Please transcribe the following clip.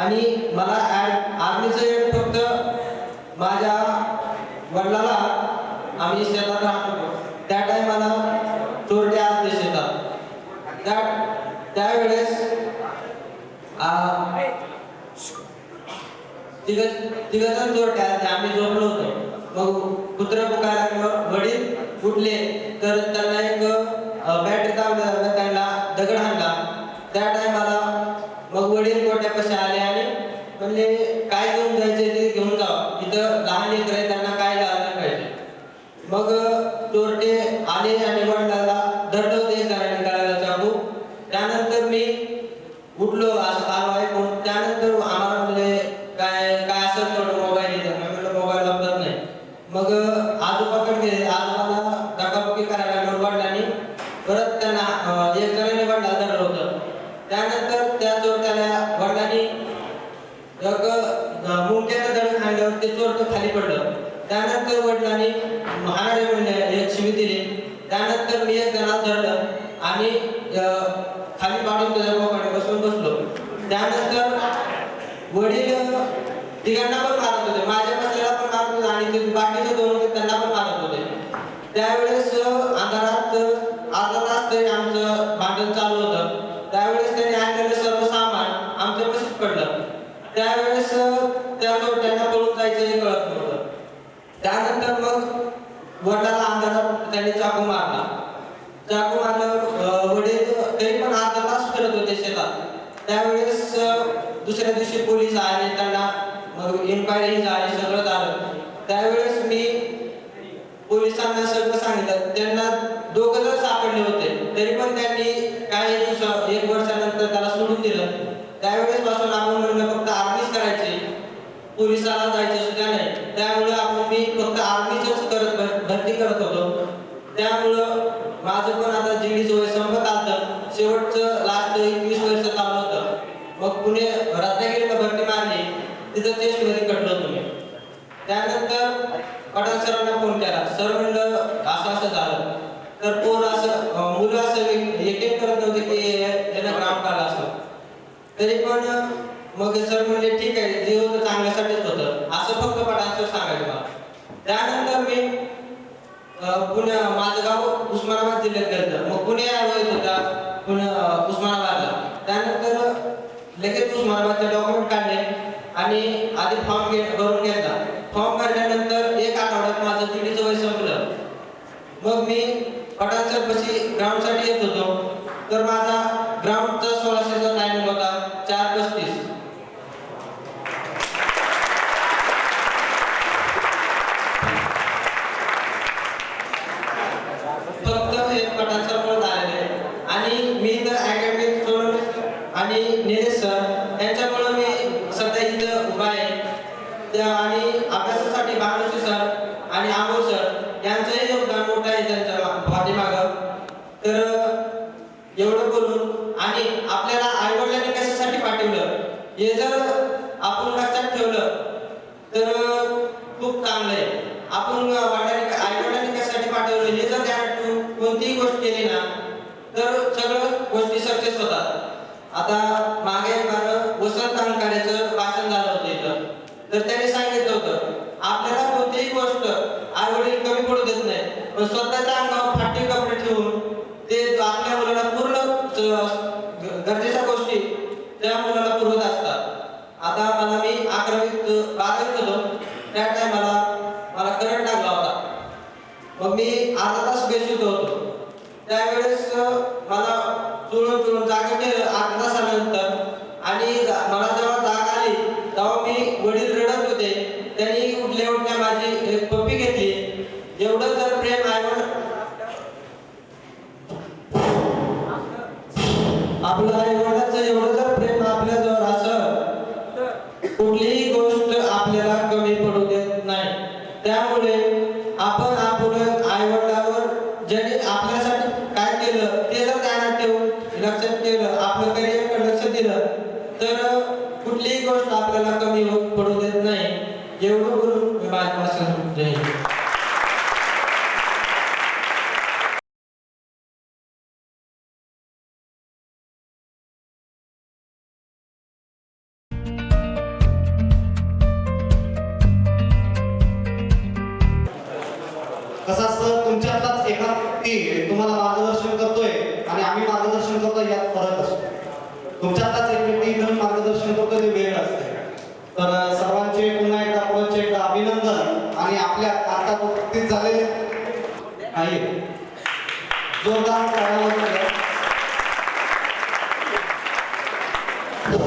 आणि मला add आर्मीचं add फक्त माझ्या वडिलाला आम्ही शेतात राहतो. त्या टायमाला चोरटे आदेश शेतात. त्या त्यावेळेस तिघ तिघ जण चोरटे आले आम्ही झोपलो होतो. मग कुत्र पुकायला लागलं वडील उठले तर त्यांना एक बॅटरी चावल्या त्यांना दगड हाणला त्या टायमाला मग वडील गोट्यापाशी आले आणि म्हणले काय घेऊन जायचे ते घेऊन जा इथं लहान लेकर आहे त्यांना काय लागलं पाहिजे मग चोरटे आले आणि वडिलाला धरलं ते करायला करायला चाकू त्यानंतर मी उठलो असं काल ऐकून त्यानंतर आम्हाला म्हणजे काय काय असेल तेवढं मोबाईल येतं मी म्हणलं मोबाईल वापरत नाही मग आजोबाकडे गेले आजोबाला धकाबुकी करायला लागलो वडिलांनी. परत त्यांना अं, एक वडिला धरलं होतं. त्यानंतर त्या चोर त्याला वडिलांनी एक मुंग्याचं दड खाल्ल्यावर ते चोर खाली पडलं. त्यानंतर वडिलांनी महाराज म्हणले एक शिवी दिली. त्यानंतर मी एक जणाला धरलं आणि खाली पाडून त्याच्या मोबाईल बसून बसलो. त्यानंतर वडील तिघांना पण मारत होते. माझ्या बसलेला पण मारत होते आणि ते बाकीचे दोन होते त्यांना पण मारत होते त्यावेळेस अंधारात अर्धा तास तरी आमचं भांडण चालू होतं. त्यावेळेस त्यांनी आणलेलं सर्व सामान आमच्या बशीत पडलं. त्यावेळेस त्या चोरट्यांना पळून जायचं हे कळत नव्हतं. त्यानंतर मग वडिलाला अंधारात त्यांनी चाकू मारला. चाकू मारल्यावर वडील तरी पण अर्धा तास फिरत होते शेतात. त्यावेळेस दुसऱ्या दिवशी पोलीस आले त्यांना मग इन्क्वायरी झाली सगळं झालं. त्यावेळेस मी त्यांना सगळं सांगितलं. त्यांना दोघं जर सापडले होते तरी पण त्यांनी काही दिवस एक वर्षानंतर त्याला सोडून दिलं. त्यावेळेस पासून आपण म्हणणं फक्त आर्मीच करायची. पोलिसाला जायचं सुद्धा नाही? त्यामुळे आपण मी फक्त आर्मीच करत भरती करत होतो. त्यामुळं माझं पण आता जिडीचं वय संपत आलं शेवटचं लास्ट एकवीस वर्ष चालू होतं. मग पुणे रत्नागिरीला भरती मारली. तिथं टेस्टमध्ये कटलो तुम्ही. त्यानंतर पठाण सरांना फोन केला सर म्हणलं असं असं झालं. तर कोण असं मुलं असं एक एक करत नव्हते की यानं ग्राउंड काढला असं. तरी पण मग सर म्हणले ठीक आहे जे होतं चांगल्यासाठीच होतं. असं फक्त पठाण सर सांगायचं मला त्यानंतर मी पुण्या पुणे माझं गाव उस्मानाबाद जिल्ह्यात गेलं मग पुणे येत होता पुणे उस्मानाबादला. त्यानंतर लगेच उस्मानाबादचे डॉक्युमेंट काढले आणि आधी फॉर्म भरून घेतला फॉर्म भरल्यानंतर एक आठवड्यात माझं जीडीचं वय संपलं मग मी पठाण ग्राउंडसाठी येत होतो. तर माझा ग्राउंडचा सोळाशेचा टायमिंग होता चार पस्तीस फक्त हे पठाण सर म्हणून आलेले आणि मी इथं अकॅडमिक सोडून आणि निलेश सर यांच्यामुळे मी सध्या इथं उभा आहे त्या आणि अभ्यासासाठी भानुशी सर आणि अमोल सर यांचंही योगदान मोठं आहे त्यांच्या पाठीमागं तर एवढं बोलून आणि आपल्याला आईवडिलांनी कशासाठी पाठवलं? हे जर आपण लक्षात ठेवलं तर खूप चांगलं आहे. आपण वडिलांनी आईवडिलांनी कशासाठी पाठवलं? हे जर ध्यानात ठेवून कोणतीही गोष्ट केली ना तर सगळं गोष्टी सक्सेस होतात. आता मागे एकदा वसंत अंकारेचं भाषण झालं होतं इथं. तर त्याने सांगितलं होतं आपल्याला कोणतीही गोष्ट आई वडील कमी पडू देत नाही पण स्वतःच्या अंगावर फाटी कपडे ठेवून ते आपल्या मुलाला पूर्ण स- ग- गरजेच्या गोष्टी त्या मुलाला पुरवत असतात. आता मला मी अकरावीत बारावीत होतो. त्या टायमाला मला करंट लागला होता. मग मी अर्धा तास बेशुद्ध होतो. त्यावेळेस मला चुळून चुळून जागा केलं अर्धा तासानंतर. आणि मला जेव्हा जाग आली तेव्हा मी वडील रडत होते त्यांनी उठल्या उठल्या माझी एक पप्पी घेतली एवढं जर प्रेम आहे आपलं एवढंच एवढं जर प्रेम आपल्याजवळ असं कुठलीही गोष्ट आपल्याला कमी पडू देत नाही. त्यामुळे आपण आपण आईवडिलावर ज्यांनी आपल्यासाठी काय केलं ते जर ध्यानात ठेवून लक्षात केलं आपलं करिअरकडे लक्ष दिलं तर कुठलीही गोष्ट आपल्याला कमी होत पडू देत नाही. एवढं तुम्हाला मार्गदर्शन करतोय आणि आम्ही मार्गदर्शन करतो यात फरक असतो. तुमच्यातलाच एक व्यक्ती इथं मार्गदर्शन करतो ते वेळ असते. तर सर्वांचे पुन्हा एकदा पुढचे एकदा अभिनंदन आणि आपल्या आता झालेले आहे जोरदार